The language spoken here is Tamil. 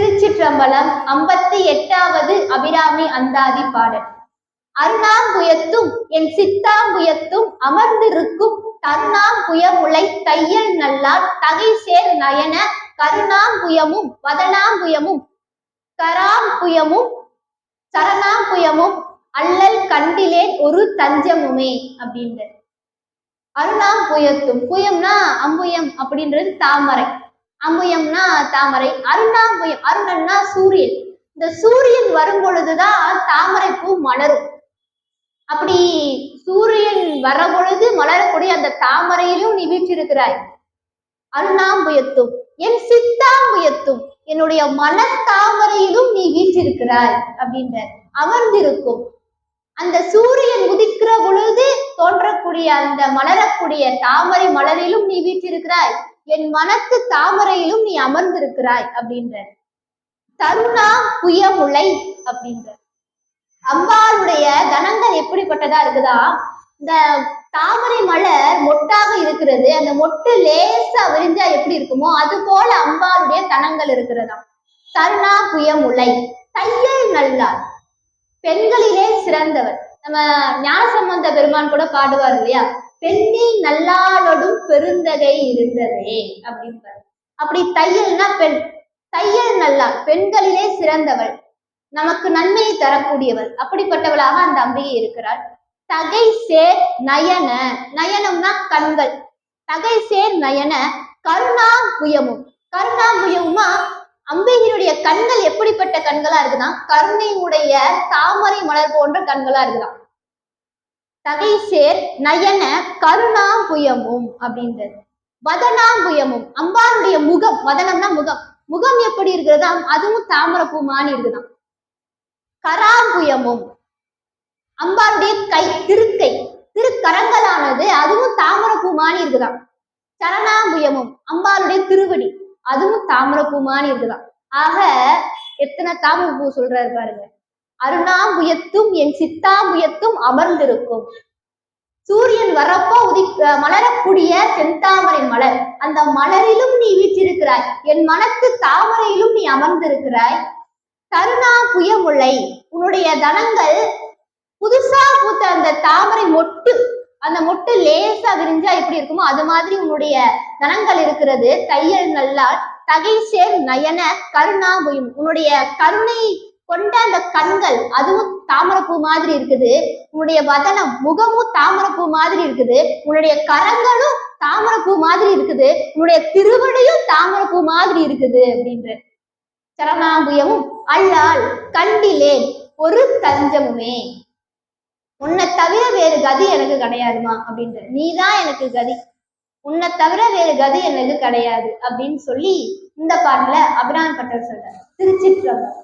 திருச்சிற்றம்பலம் ஐம்பத்தி எட்டாவது அபிராமி அந்தாதி பாடல். அருணாம்புயத்தும் என் சித்தாம்புயத்தும் அமர்ந்திருக்கும் தருணாம்புயமுலை தையல் நல்லால் தகை சேர் நயன கருணாம்புயமும் வதனாம்புயமும் கராம்புயமும் சரணாம்புயமும் அல்லல் கண்டிலேன் ஒரு தஞ்சமுமே அப்படின்றது. அருணாம்புயத்தும் புயம்னா அம்புயம் அப்படின்றது தாமரை. அம்புயம்னா தாமரை அருணாம்புயம் அருணன்னா சூரியன். இந்த சூரியன் வரும் பொழுதுதான் தாமரை பூ மலரும். அப்படி சூரியன் வர பொழுது மலரக்கூடிய அந்த தாமரையிலும் நீ வீற்றிருக்கிறாய். அருணாம்புயத்தும் என் சித்தாம்புயத்தும் என்னுடைய மன தாமரையிலும் நீ வீற்றிருக்கிறாய் அப்படின்ற அமர்ந்திருக்கும். அந்த சூரியன் உதிக்கிற பொழுது தோன்றக்கூடிய அந்த மலரக்கூடிய தாமரை மலரிலும் நீ வீற்றிருக்கிறாய். என் மனத்து தாமரையிலும் நீ அமர்ந்திருக்கிறாய் அப்படின்ற தருணா புயமுலை அப்படின்ற அம்பாளுடைய கணங்கள் எப்படிப்பட்டதா இருக்குதா? இந்த தாமரை மலர் மொட்டாக இருக்கிறது. அந்த மொட்டு லேசா விரிஞ்சா எப்படி இருக்குமோ அது போல அம்பாளுடைய தனங்கள் இருக்கிறதா தருணா புயமுலை தையல் நல்லார். பெண்களிலே சிறந்தவர். நம்ம ஞானசம்பந்த பெருமான் கூட பாடுவார் இல்லையா? பெண்ணில் நல்லாளோடும் பெருந்தகை இருந்ததே அப்படின்னு அப்படி தையல்னா பெண். தையல் நல்லா பெண்களிலே சிறந்தவள். நமக்கு நன்மையை தரக்கூடியவள். அப்படிப்பட்டவளாக அந்த அம்பிகை இருக்கிறாள். தகை சேர் நயன. நயனம்னா கண்கள். தகை சேர் நயன. கருணா புயமும் கருணா புயமுமா அம்பிகை கண்கள் எப்படிப்பட்ட கண்களா இருக்குதான் கருணையுடைய தாமரை மலர் போன்ற கண்களா இருக்குதாம். தகை சேர் நயன கருணாம்புயமும் அப்படின்றது. வதனாம்புயமும் அம்பாளுடைய முகம் வதனம்னா முகம். முகம் எப்படி இருக்கிறதா? அதுவும் தாமரை மாறி இருக்குதாம். கராம்புயமும் அம்பாளுடைய கை திருக்கை திருக்கரங்களானது அதுவும் தாமரை பூமானி இருக்குதாம். சரணாம்புயமும் அம்பாளுடைய திருவடி அதுவும் தாமரை பூமானி இருக்குதான் ஆக எத்தனை தாமரை பூ சொல்றாரு பாருங்க. அருணாம்புயத்தும் என் சித்தாம்புயத்தும் அமர்ந்திருக்கும். சூரியன் வரப்போ உதி மலரக்கூடிய செந்தாமரை மலர். அந்த மலரிலும் நீ வீற்றிருக்கிறாய். என் மனத்து தாமரையிலும் நீ அமர்ந்திருக்கிறாய். கருணா புயமுலை உன்னுடைய தனங்கள் புதுசா பூத்த அந்த தாமரை மொட்டு அந்த மொட்டு லேசா விரிஞ்சா எப்படி இருக்குமோ அது மாதிரி உன்னுடைய தனங்கள் இருக்கிறது. தையல் நல்லால் தகை சேர் நயன கருணாபுயம். உன்னுடைய கருணை கொண்ட அந்த கண்கள் அதுவும் தாமரைப்பூ மாதிரி இருக்குது. உன்னுடைய வதனம் முகமும் தாமரைப்பூ மாதிரி இருக்குது. உன்னுடைய கரங்களும் தாமரைப்பூ மாதிரி இருக்குது. உன்னுடைய திருவடியும் தாமரைப்பூ மாதிரி இருக்குது அப்படின்ற சரணாபுயமும் அல்லால் கண்டிலேன் ஒரு தஞ்சமுமே. உன்னை தவிர வேறு கதி எனக்கு கிடையாதுமா அப்படின்ற நீதான் எனக்கு கதி. உன்னை தவிர வேறு கதி எனக்கு கிடையாது அப்படின்னு சொல்லி இந்த பாட்டுல அபிராமி பட்டர் சொல்றார். திருச்சிற்றம்பலம்.